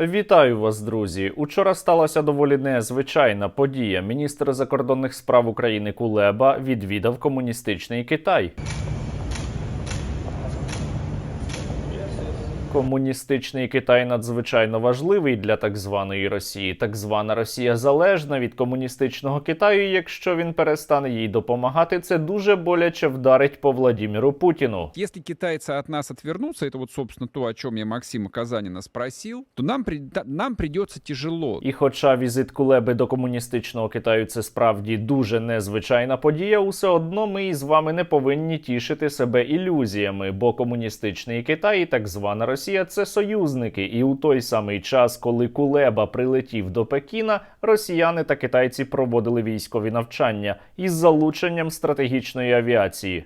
Вітаю вас, друзі. Учора сталася доволі незвичайна подія. Міністр закордонних справ України Кулеба відвідав комуністичний Китай. Комуністичний Китай надзвичайно важливий для так званої Росії. Так звана Росія залежна від комуністичного Китаю. і Якщо він перестане їй допомагати, це дуже боляче вдарить по Владіміру Путіну. Если китайцы от нас отвернутся, это вот, собственно, то, о чем я Максима Казанина спросил, то нам, при- нам придется тяжело. І хоча візит Кулеби до комуністичного Китаю це справді дуже незвичайна подія, усе одно ми із вами не повинні тішити себе ілюзіями, бо комуністичний Китай і так звана Росія це союзники. І у той самий час, коли Кулеба прилетів до Пекіна, росіяни та китайці проводили військові навчання із залученням стратегічної авіації.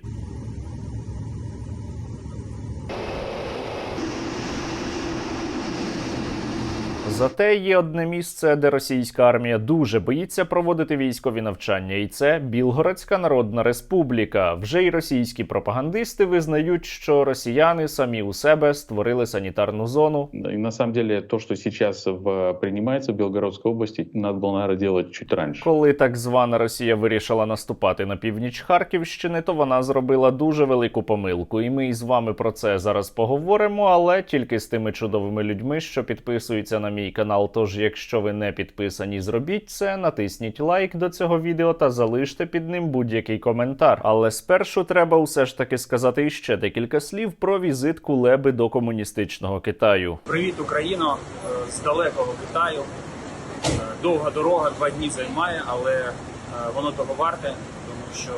Зате є одне місце, де російська армія дуже боїться проводити військові навчання, і це Білгородська Народна Республіка. Вже й російські пропагандисти визнають, що росіяни самі у себе створили санітарну зону. И на самом деле то, что сейчас в, принимается в Белгородской области, надо наверное, делать чуть раньше. Коли так звана Росія вирішила наступати на північ Харківщини, то вона зробила дуже велику помилку. І ми із вами про це зараз поговоримо, але тільки з тими чудовими людьми, що підписуються на мій канал. Тож, якщо ви не підписані, зробіть це, натисніть лайк до цього відео та залиште під ним будь-який коментар. Але спершу треба усе ж таки сказати іще декілька слів про візит Кулеби до комуністичного Китаю. Привіт, Україно е, з далекого Китаю. Е, Довга дорога, два дні займає, але е, воно того варте, тому що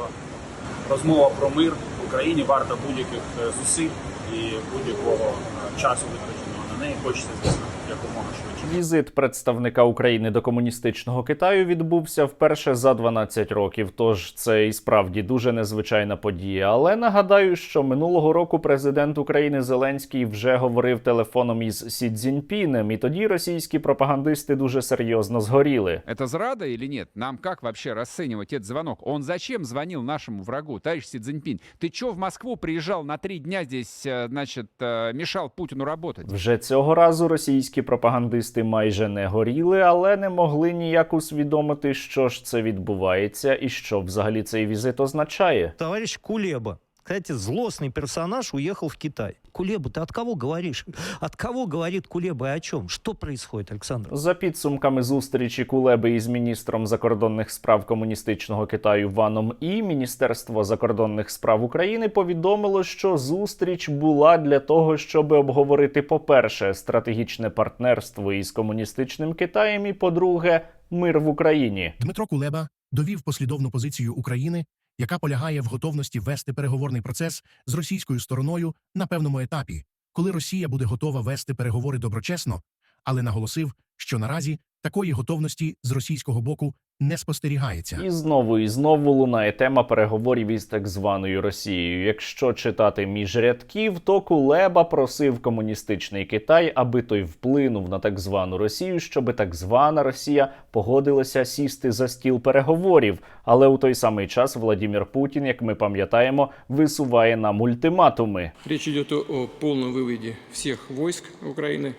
розмова про мир в Україні варта будь-яких зусиль і будь-якого часу витраченого на неї. Хочеться, звісно, якомога швидше. Візит представника України до комуністичного Китаю відбувся вперше за 12 років. Тож це і справді дуже незвичайна подія. Але нагадаю, що минулого року президент України Зеленський вже говорив телефоном із Сі Цзіньпінем, і тоді російські пропагандисти дуже серйозно згоріли. Это зрада или нет? Нам как вообще расценивать этот звонок? Он зачем звонил нашему врагу, товарищ Си Цзиньпинь? Ты чё в Москву приезжал на три дня здесь, э, значит, э, мешал Путину работать? Вже цього разу російські пропагандисти майже не горіли, але не могли ніяк усвідомити, що ж це відбувається і що взагалі цей візит означає. Товариш Кулеба. Кстати, злостный персонаж уехал в Китай. Кулеба, ты от кого говоришь? От кого говорит Кулеба и о чем? Что происходит, Александр? За підсумками зустрічі Кулеби із міністром закордонних справ комуністичного Китаю Ваном І, Міністерство закордонних справ України повідомило, що зустріч була для того, щоб обговорити, по-перше, стратегічне партнерство із комуністичним Китаєм, і по-друге, мир в Україні. Дмитро Кулеба довів послідовну позицію України, яка полягає в готовності вести переговорний процес з російською стороною на певному етапі, коли Росія буде готова вести переговори доброчесно, але наголосив, що наразі такої готовності з російського боку не спостерігається. І знову і знову лунає тема переговорів із так званою Росією. Якщо читати між рядків, то Кулеба просив комуністичний Китай, аби той вплинув на так звану Росію, щоб так звана Росія погодилася сісти за стіл переговорів. Але у той самий час Владімір Путін, як ми пам'ятаємо, висуває нам ультиматуми. Речь идет о полном выводе всех войск Украины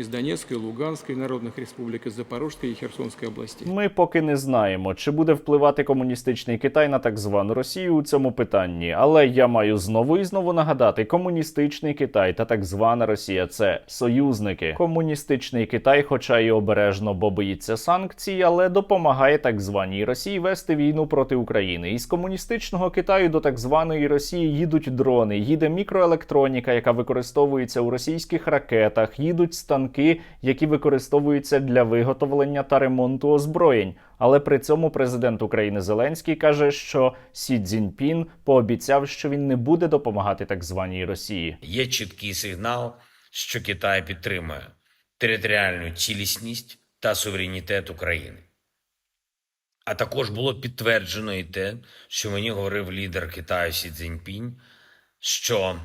из Донецкой, Луганской народных республик, из Запорожской и Херсонской областей. Ми поки не знаємо, чи буде впливати комуністичний Китай на так звану Росію у цьому питанні. Але я маю знову і знову нагадати: комуністичний Китай та так звана Росія це союзники. Комуністичний Китай, хоча й обережно, бо боїться санкцій, але допомагає так званій Росії вести війну проти України. Із комуністичного Китаю до так званої Росії їдуть дрони, їде мікроелектроніка, яка використовується у російських ракетах, їдуть станки, які використовуються для виготовлення та ремонту озброєнь. Але при цьому президент України Зеленський каже, що Сі Цзіньпін пообіцяв, що він не буде допомагати так званій Росії. Є чіткий сигнал, що Китай підтримує територіальну цілісність та суверенітет України. А також було підтверджено і те, що мені говорив лідер Китаю Сі Цзіньпінь, що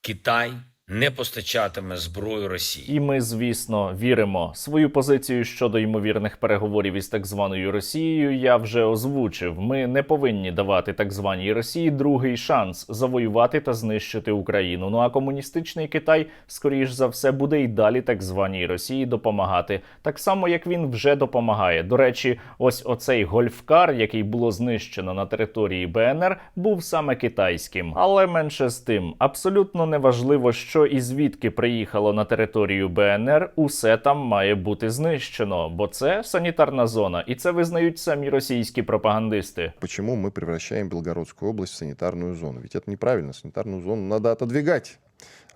Китай не постачатиме зброю Росії. І ми, звісно, віримо. Свою позицію щодо ймовірних переговорів із так званою Росією я вже озвучив. Ми не повинні давати так званій Росії другий шанс завоювати та знищити Україну. Ну а комуністичний Китай, скоріш за все, буде і далі так званій Росії допомагати, так само як він вже допомагає. До речі, ось оцей гольфкар, який було знищено на території БНР, був саме китайським. Але менше з тим, абсолютно неважливо, що і звідки приїхало на територію БНР, усе там має бути знищено, бо це санітарна зона, і це визнають самі російські пропагандисти. Чому ми превращаем Белгородскую область в санитарную зону? Ведь это неправильно. Санитарную зону надо отодвигать,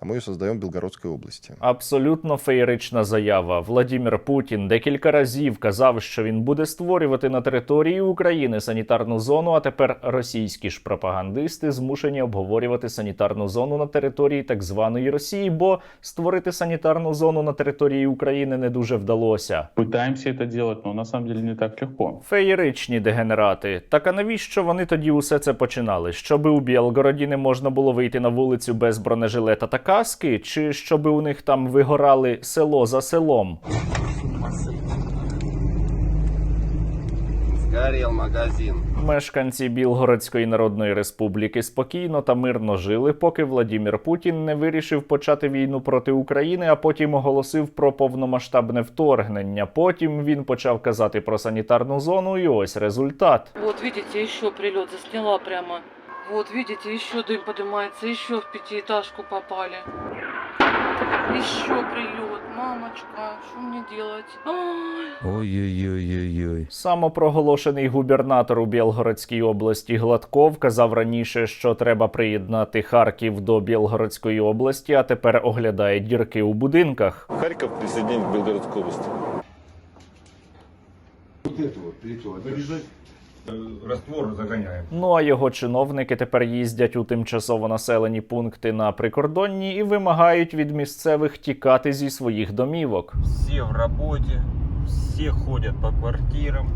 а мы ее создаем в Белгородской области. Абсолютно феєрична заява. Владімір Путін декілька разів казав, що він буде створювати на території України санітарну зону. А тепер російські ж пропагандисти змушені обговорювати санітарну зону на території так званої Росії, бо створити санітарну зону на території України не дуже вдалося. Пытаемся это делать, но на самом деле не так легко. Феєричні дегенерати. Так а навіщо вони тоді усе це починали? Щоби у Білгороді не можна було вийти на вулицю без бронежилета та каски, чи щоби у них там вигорали село за селом? Магазин. Мешканці Білгородської Народної Республіки спокійно та мирно жили, поки Владімір Путін не вирішив почати війну проти України, а потім оголосив про повномасштабне вторгнення. Потім він почав казати про санітарну зону, і ось результат. Вот видите, еще прилет засняла прямо. Вот видите, еще дым поднимается, еще в пятиэтажку попали. Еще прилет, мамочка, что мне делать? Ой-ой-ой-ой-ой. Самопроголошений губернатор у Білгородській області Гладков казав раніше, що треба приєднати Харків до Білгородської області, а тепер оглядає дірки у будинках. Харьков присоединен к Белгородской заганяємо. Ну а його чиновники тепер їздять у тимчасово населені пункти на прикордонні і вимагають від місцевих тікати зі своїх домівок. Всі в роботі, всі ходять по квартирам,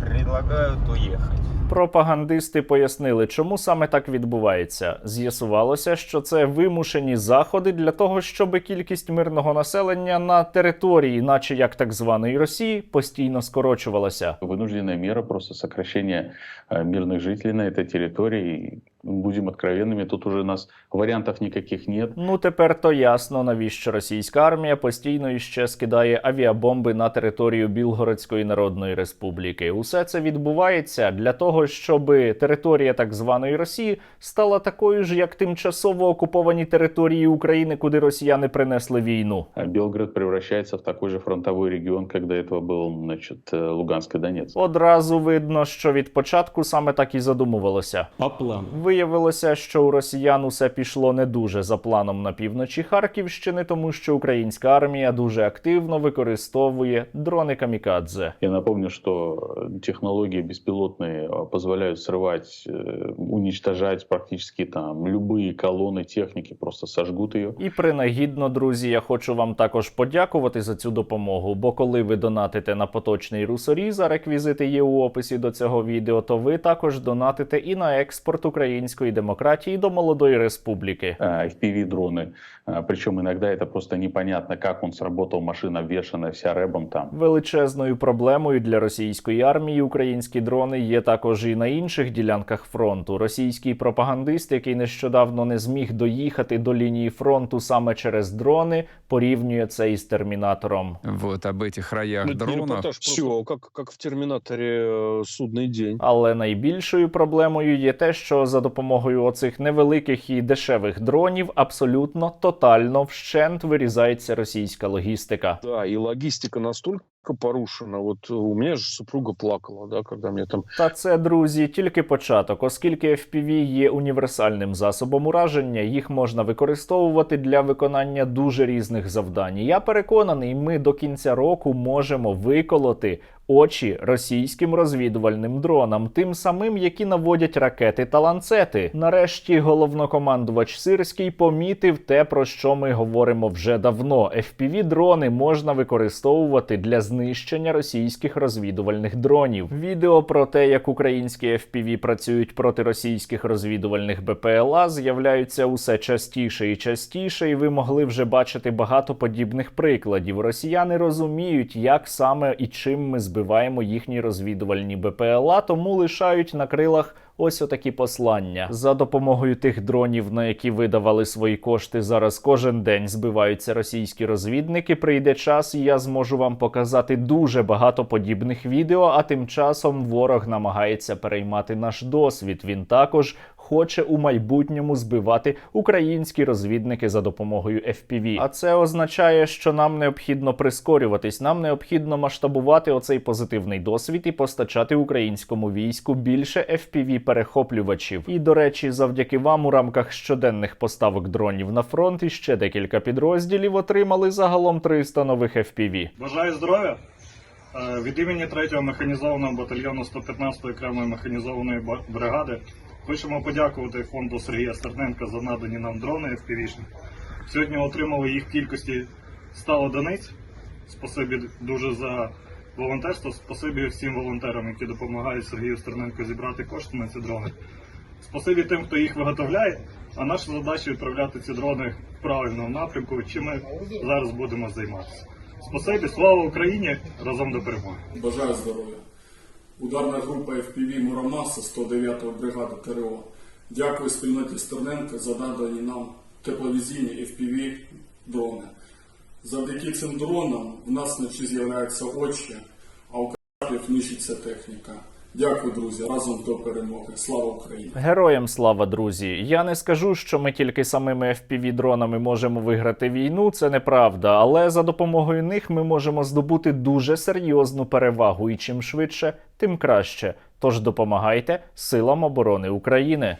предлагають уехать. Пропагандисти пояснили, чому саме так відбувається. З'ясувалося, що це вимушені заходи для того, щоб кількість мирного населення на території, наче як так званої Росії, постійно скорочувалася. Вынужденная мера просто сокращение э, мирных жителей на этой территории. И будем откровенными, тут уже у нас вариантов никаких нет. Ну тепер то ясно, навіщо російська армія постійно іще скидає авіабомби на територію Білгородської Народної Республіки. Усе це відбувається для того, щоб територія так званої Росії стала такою ж, як тимчасово окуповані території України, куди росіяни принесли війну. А Белгород превращается в такой же фронтовой регион, как до этого был значит, э, Луганск и Донецк. Одразу видно, що від початку саме так і задумувалося. По плану. Виявилося, що у росіян усе пішло не дуже за планом на півночі Харківщини, тому що українська армія дуже активно використовує дрони камікадзе. Я напомню, что э, технологии беспилотные э, позволяют срывать, э, уничтожать практически там любые колонны техники, просто сожгут ее. І принагідно, друзі, я хочу вам також подякувати за цю допомогу. Бо коли ви донатите на поточний русоріз, а реквізити є у описі до цього відео, то ви також донатите і на експорт української демократії до молодої республіки. FPV-дроны. Причем иногда это просто непонятно, как он сработал, машина обвешанная вся рэбом там. Величезною проблемою для російської армії українські дрони є також і на інших ділянках фронту. Російський пропагандист, який нещодавно не зміг доїхати до лінії фронту саме через дрони, порівнює це із термінатором. Вот об этих раях Ну, это не дронов. репортаж, Все, как, как в Терминаторе э, «Судный день». Але найбільшою проблемою є те, що за допомогою оцих невеликих і дешевих дронів абсолютно тотально вщент вирізається російська логістика. Да, и логистика настолько порушена. Вот у меня же супруга плакала, да, когда мне там Та це, друзі, тільки початок, оскільки FPV є універсальним засобом ураження, їх можна використовувати для виконання дуже різних завдань. Я переконаний, ми до кінця року можемо виколоти очі російським розвідувальним дронам, тим самим, які наводять ракети та ланцети. Нарешті головнокомандувач Сирський помітив те, про що ми говоримо вже давно. FPV-дрони можна використовувати для знищення російських розвідувальних дронів. Відео про те, як українські FPV працюють проти російських розвідувальних БПЛА, з'являються усе частіше і частіше, і ви могли вже бачити багато подібних прикладів. Росіяни розуміють, як саме і чим ми збиваємо їхні розвідувальні БПЛА, тому лишають на крилах. Ось отакі послання за допомогою тих дронів, на які видавали свої кошти. Зараз кожен день збиваються російські розвідники. Прийде час, і я зможу вам показати дуже багато подібних відео. А тим часом ворог намагається переймати наш досвід. Він також хоче у майбутньому збивати українські розвідники за допомогою FPV. А це означає, що нам необхідно прискорюватись. Нам необхідно масштабувати оцей позитивний досвід і постачати українському війську більше FPV перехоплювачів. І до речі, завдяки вам у рамках щоденних поставок дронів на фронт і ще декілька підрозділів отримали загалом 300 нових FPV. Бажаю здоров'я. Е, Від імені 3-го механізованого батальйону 115-ї окремої механізованої бригади хочемо подякувати фонду Сергія Стерненка за надані нам дрони FPV-шні. Сьогодні отримали їх в кількості 100 одиниць. Спасибі дуже за волонтерство. Спасибі всім волонтерам, які допомагають Сергію Стерненку зібрати кошти на ці дрони. Спасибі тим, хто їх виготовляє. А наша задача відправляти ці дрони в правильному напрямку, чим ми зараз будемо займатися. Спасибі, слава Україні! Разом до перемоги! Бажаю здоров'я. Ударна група FPV Мурамаса 109-го бригади ТРО. Дякую спільноті Стерненка за надані нам тепловізійні FPV дрони. Завдяки цим дронам в нас вночі з'являються очі, а у капів нищиться техніка. Дякую, друзі, разом до перемоги. Слава Україні! Героям слава, друзі! Я не скажу, що ми тільки самими fpv дронами можемо виграти війну. Це неправда, але за допомогою них ми можемо здобути дуже серйозну перевагу. І чим швидше, тим краще. Тож допомагайте силам оборони України.